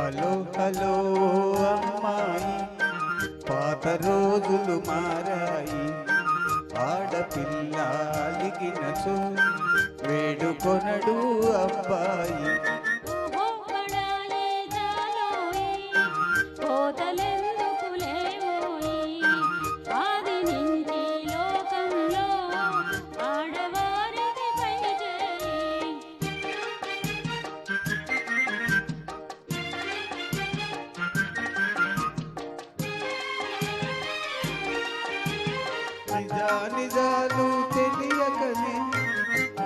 Hello hello అమ్మాయి. పాత రోజులు మారాయి. ఆడపిల్ల అలిగినచో. వేడుకొనడు నిజా నిజాలు తెలియకనే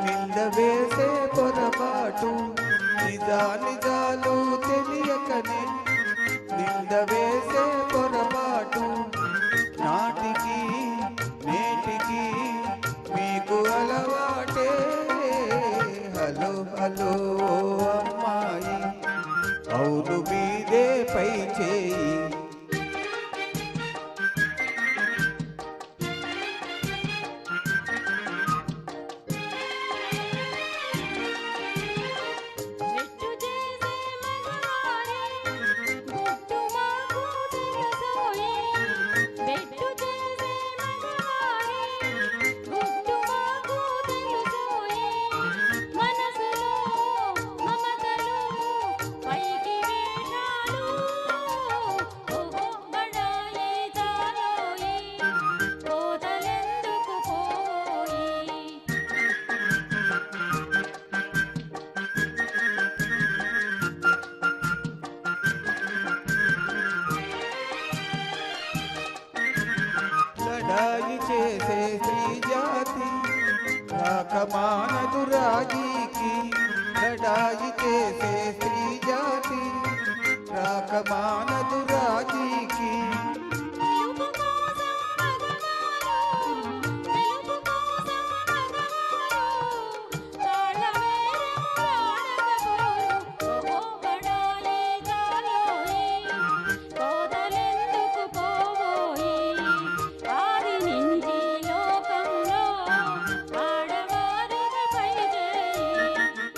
నింద వేసే పొరపాటు. నిజా నిజాలు తెలియకనే నింద వేసే పొరపాటు. నాటికి నేటికి మీకు అలవాటే. హలో హలో అమ్మాయి అవును మీదే పై చేయి. లడాయి చేసే స్త్రీ జాతి రాకమానదు రాజీకి లడాయి చేసే స్త్రీ జాతి రాకమానదు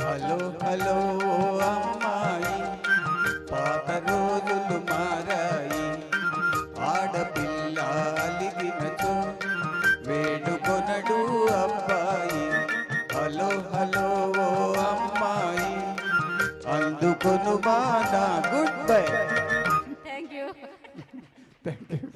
హలో హలో అమ్మాయి పాత రోజులు మారాయి. ఆడపిల్ల అలిగినచో వేడుకొనడు అబ్బాయి. హలో హలో అమ్మాయి అందుకొను బాగా good bye. Thank you thank you